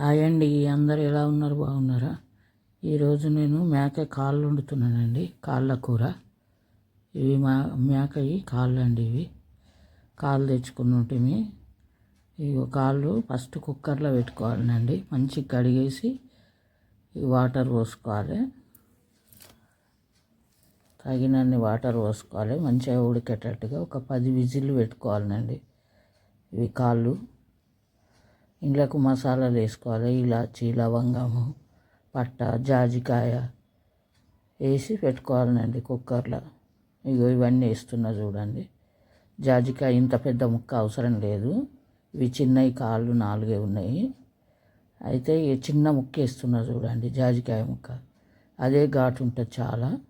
Hi అండి అందరు ఎలా ఉన్నారు బాగున్నారా? ఈరోజు నేను మేక కాళ్ళు వండుతున్నానండి కాళ్ళ కూర. ఇవి మా మేకవి కాళ్ళు అండి ఇవి. కాళ్ళు తెచ్చుకుని ఉంటుంది ఇవి కాళ్ళు ఫస్ట్ కుక్కర్లో పెట్టుకోవాలండి మంచి కడిగేసి వాటర్ పోసుకోవాలి. తగినన్ని వాటర్ పోసుకోవాలి మంచిగా ఉడికేటట్టుగా ఒక పది విజిల్లు పెట్టుకోవాలండి ఇవి కాళ్ళు. ఇండ్లకు మసాలాలు వేసుకోవాలి ఇలాచి లవంగము పట్ట జాజికాయ వేసి పెట్టుకోవాలండి కుక్కర్లో. ఇగో ఇవన్నీ వేస్తున్నా చూడండి. జాజికాయ ఇంత పెద్ద ముక్క అవసరం లేదు. ఇవి చిన్నవి కాళ్ళు నాలుగే ఉన్నాయి. అయితే ఈ చిన్న ముక్క వేస్తున్నా చూడండి జాజికాయ ముక్క. అదే ఘాటు ఉంటుంది చాలా.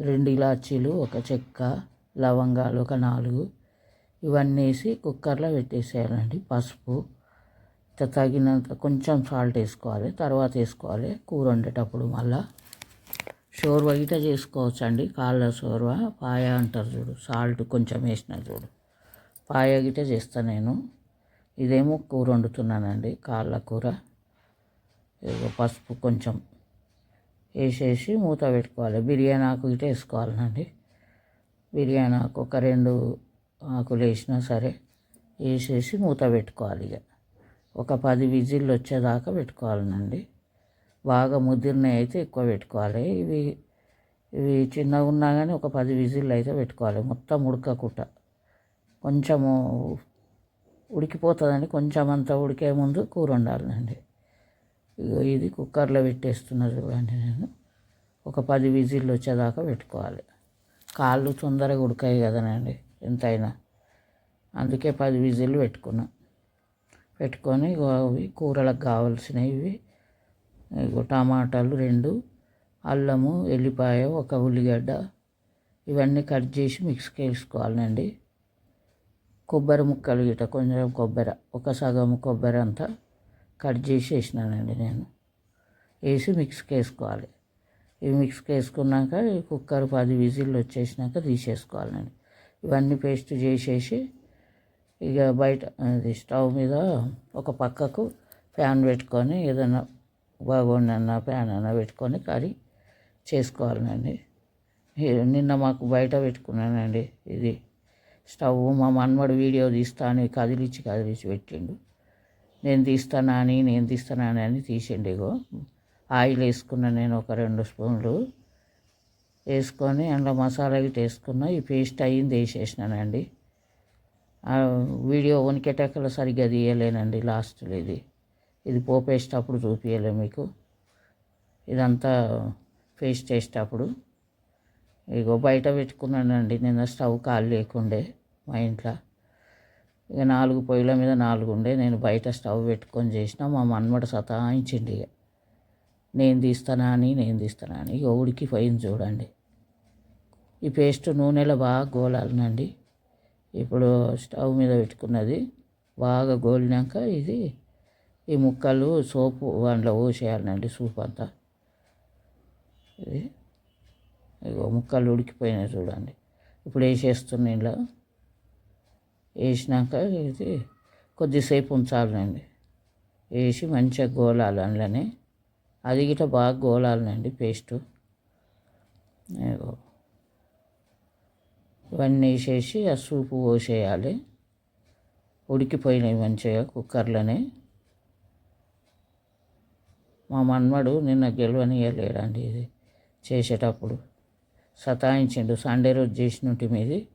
రెండు ఇలాచీలు ఒక చెక్క లవంగాలు ఒక నాలుగు. ఇవన్నీ వేసి కుక్కర్లో పెట్టేసేయాలండి పసుపు. తగినంత కొంచెం సాల్ట్ వేసుకోవాలి తర్వాత వేసుకోవాలి. కూర వండేటప్పుడు మళ్ళా షోర్వ గిట చేసుకోవచ్చు అండి కాళ్ళ షోర్వ పాయ అంటారు చూడు సాల్ట్ కొంచెం వేసిన చూడు. పాయ గిట చేస్తా నేను. ఇదేమో కూర వండుతున్నానండి కాళ్ళ కూర. ఏదో పసుపు కొంచెం వేసేసి మూత పెట్టుకోవాలి. బిర్యానీ ఆకు గిట వేసుకోవాలండి బిర్యానీ ఆకు ఒక రెండు ఆకులు వేసినా సరే వేసేసి మూత పెట్టుకోవాలి ఇక. ఒక పది విజిల్లు వచ్చేదాకా పెట్టుకోవాలండి బాగా ముదిరినవి అయితే ఎక్కువ పెట్టుకోవాలి. ఇవి ఇవి చిన్నగా ఉన్నా కానీ ఒక పది విజిల్లు అయితే పెట్టుకోవాలి. మొత్తం ఉడకకుండా కొంచెము ఉడికిపోతుందండి. కొంచెం అంతా ఉడికే ముందు కూర ఉండాలండి ఇగో ఇది కుక్కర్లో పెట్టేస్తున్నా చూడండి నేను. ఒక పది విజిల్లు వచ్చేదాకా పెట్టుకోవాలి. కాళ్ళు తొందరగా ఉడకాయి కదనండి. ఎంతైనా. అందుకే పది విజిల్లు పెట్టుకున్నాను పెట్టుకొని అవి కూరలకు కావాల్సినవి టమాటాలు రెండు అల్లము ఎల్లిపాయ ఒక ఉల్లిగడ్డ. ఇవన్నీ కట్ చేసి మిక్స్కి వేసుకోవాలండి కొబ్బరి ముక్కలు గిట కొంచెం కొబ్బరి ఒక సగం కొబ్బరి అంతా కట్ చేసి వేసినానండి నేను. వేసి మిక్స్కి వేసుకోవాలి. ఇవి మిక్స్కి వేసుకున్నాక కుక్కర్ పది విజిల్లు వచ్చేసినాక తీసేసుకోవాలండి ఇవన్నీ పేస్ట్ చేసేసి ఇక బయట అది స్టవ్ మీద ఒక పక్కకు ఫ్యాన్ పెట్టుకొని ఏదైనా బాగుండన్న ఫ్యాన్ అన్నా పెట్టుకొని కర్రీ చేసుకోవాలండి నిన్న మాకు బయట పెట్టుకున్నానండి ఇది. స్టవ్ మా మన్మడు వీడియో తీస్తాను కదిలిచ్చి కదిలిచ్చి పెట్టిండు. నేను తీస్తానా అని నేను తీస్తానా అని తీసిండు ఇగో. ఆయిల్ వేసుకున్న నేను ఒక రెండు స్పూన్లు వేసుకొని అందులో మసాలా గిట్ట వేసుకున్నా ఈ పేస్ట్ అయ్యింది వేసేసినానండి. వీడియో వణికేటక్కడ సరిగ్గా తీయలేనండి లాస్ట్లో ఇది. ఇది పోపేసేటప్పుడు చూపించలే మీకు. ఇదంతా పేస్ట్ చేసేటప్పుడు ఇగో బయట పెట్టుకున్నానండి నిన్న స్టవ్ కాలు లేకుండే మా ఇంట్లో. ఇక నాలుగు పొయ్యిల మీద నాలుగు ఉండే నేను బయట స్టవ్ పెట్టుకొని చేసిన మా మన్మట సతాయించిండి ఇక నేను తీస్తానా అని నేను తీస్తానా అని ఇక ఉడికిపోయింది చూడండి. ఈ పేస్ట్ నూనెలో బాగా గోలాలనండి. ఇప్పుడు స్టవ్ మీద పెట్టుకున్నది బాగా గోలినాక ఇది ఈ ముక్కలు సోపు అందులో పోసేయాలండి సూప్ అంతా. ఇది ఇగో ముక్కలు ఉడికిపోయినాయి చూడండి. ఇప్పుడు వేసేస్తున్నా ఇలా వేసినాక ఇది కొద్దిసేపు ఉంచాలండి. వేసి మంచిగా గోలాలి అందులోనే. అది గిట బాగా గోలాలండి పేస్టు. ఇవన్నీ వేసేసి ఆ సూపు పోసేయాలి. ఉడికిపోయినాయి మంచిగా కుక్కర్లోనే. మా మన్మడు నిన్న గెలవనియలేడండి ఇది చేసేటప్పుడు. సతాయించిండు. సండే రోజు చేసినట్టు మీది.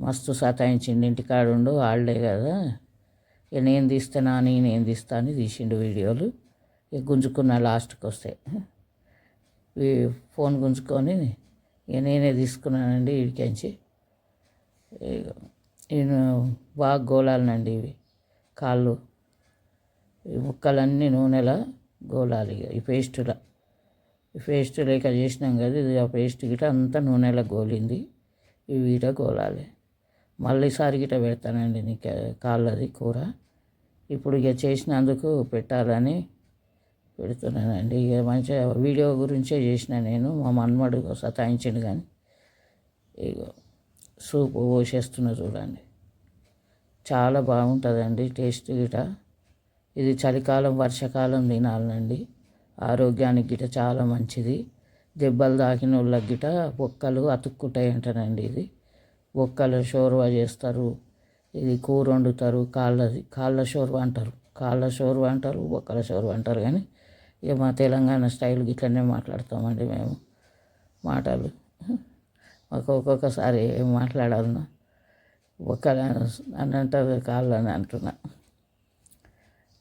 మస్తు సతాయించిండు. ఇంటికాడుండు వాళ్ళే కదా. ఇక నేను తీస్తానా అని నేను తీస్తా అని తీసిండు వీడియోలు. ఇక గుంజుకున్న లాస్ట్కి వస్తే ఫోన్ గుంజుకొని ఇక నేనే తీసుకున్నానండి ఇడికించి నేను బాగా గోలాలనండి ఇవి కాళ్ళు. ఈ ముక్కలన్నీ నూనెలా గోలాలి ఇక ఈ పేస్టులా. ఈ పేస్ట్ లేక చేసినాం కదా ఇది ఆ పేస్ట్ గిట అంతా నూనెలా గోలింది ఇవి గిట గోలాలి. మళ్ళీసారి గిట పెడతానండి నీకు కాళ్ళది కూర. ఇప్పుడు ఇక చేసినందుకు పెట్టాలని పెడుతున్నానండి. ఇక మంచిగా వీడియో గురించే చేసిన నేను. మా మన్మడు సతాయించండి కానీ. ఇక సూప్ పోసేస్తున్నా చూడండి. చాలా బాగుంటుందండి టేస్ట్ గిట. ఇది చలికాలం వర్షాకాలం తినాలండి. ఆరోగ్యానికి గిట చాలా మంచిది. దెబ్బలు తాకిన వాళ్ళకి గిట బొక్కలు అతుక్కుంటాయంటనండి ఇది. బొక్కలు షోర్వా చేస్తారు. ఇది కూర వండుతారు. కాళ్ళది కాళ్ళ షోర్వా అంటారు. కాళ్ళ షోర్వా అంటారు బొక్కల షోర్వా అంటారు కానీ ఇక మా తెలంగాణ స్టైల్ ఇట్లనే మాట్లాడతామండి మేము. మాటలు. మాకు ఒక్కొక్కసారి ఏం మాట్లాడాలన్నా ఒక్క అని అంటారు కాళ్ళు అని అంటున్నా.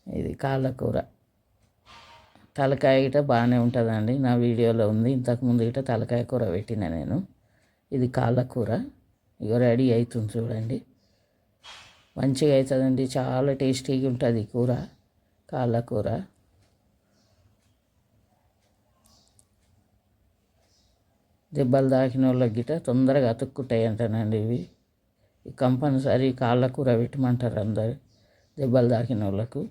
ఇది కాళ్ళ కూర. తలకాయ ఇట బాగానే ఉంటుందండి. నా వీడియోలో ఉంది. ఇంతకుముందు గిట తలకాయ కూర పెట్టిన నేను. ఇది కాళ్ళ కూర. ఇక రెడీ అవుతుంది చూడండి. మంచిగా అవుతుందండి చాలా టేస్టీగా ఉంటుంది కూర. కాళ్ళ కూర. దెబ్బలు తాకిన వాళ్ళకి గిట తొందరగా అతుక్కుంటాయి అంటానండి ఇవి. కంపల్సరీ కాళ్ళ కూర పెట్టమంటారు అందరు దెబ్బలు తాకిన వాళ్ళకు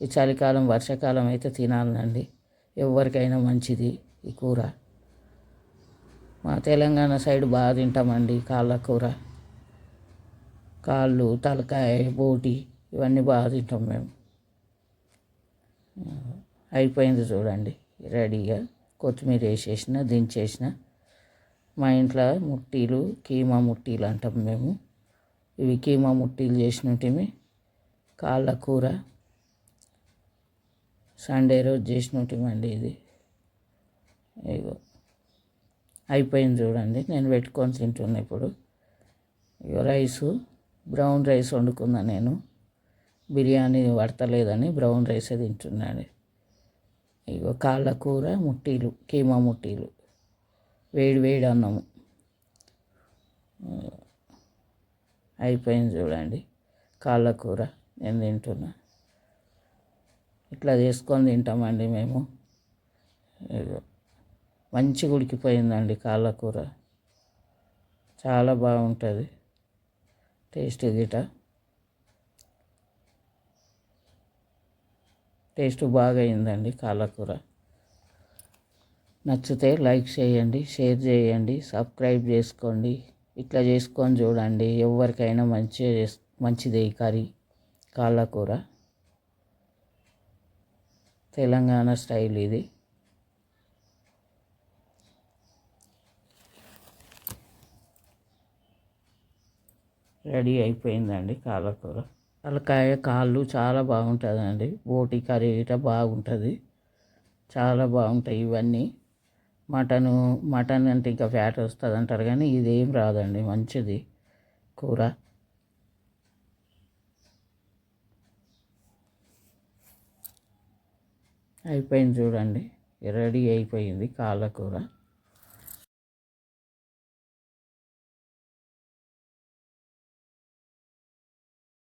ఈ చలికాలం వర్షాకాలం అయితే తినాలండి. ఎవరికైనా మంచిది ఈ కూర. మా తెలంగాణ సైడ్ బాగా తింటామండి కాళ్ళ కూర. కాళ్ళు తలకాయ బోటి ఇవన్నీ బాగా తింటాం మేము. అయిపోయింది చూడండి రెడీగా కొత్తిమీర వేసేసిన దించేసిన. మా ఇంట్లో ముట్టీలు కీమా ముట్టీలు అంటాం మేము. ఇవి కీమా ముట్టీలు చేసినవి కాళ్ళ కూర. సండే రోజు చేసినట్టుమండి ఇది. ఇగో. అయిపోయింది చూడండి. నేను పెట్టుకొని తింటున్నా ఇప్పుడు. ఇగో రైసు. బ్రౌన్ రైస్ వండుకున్నా నేను. బిర్యానీ పడతలేదని బ్రౌన్ రైసే తింటున్నాను ఇగో కాళ్ళ కూర ముట్టీలు కీమా ముట్టీలు. వేడి వేడి అన్నము. అయిపోయింది చూడండి. కాళ్ళ కూర నేను తింటున్నా. ఇట్లా చేసుకొని తింటామండి మేము. మంచిగా ఉడికిపోయిందండి కాళ్ళ కూర చాలా బాగుంటుంది. టేస్ట్ గిట. టేస్ట్ బాగా అయిందండి కాళ్ళకూర. నచ్చితే లైక్ చేయండి షేర్ చేయండి సబ్స్క్రైబ్ చేసుకోండి. ఇట్లా చేసుకొని చూడండి. ఎవరికైనా మంచిగా చేస్ మంచిదే ఈ కర్రీ కాళ్ళకూర. తెలంగాణ స్టైల్ ఇది. రెడీ అయిపోయిందండి కాళ్ళకూర. తలకాయ కాళ్ళు చాలా బాగుంటుందండి. బోటి కర్రీ ఇట బాగుంటుంది. చాలా బాగుంటాయి ఇవన్నీ. మటను మటన్ అంటే ఇంకా ఫ్యాట్ వస్తుంది అంటారు కానీ ఇదేం రాదండి మంచిది కూర. అయిపోయింది చూడండి రెడీ అయిపోయింది కాళ్ళ కూర.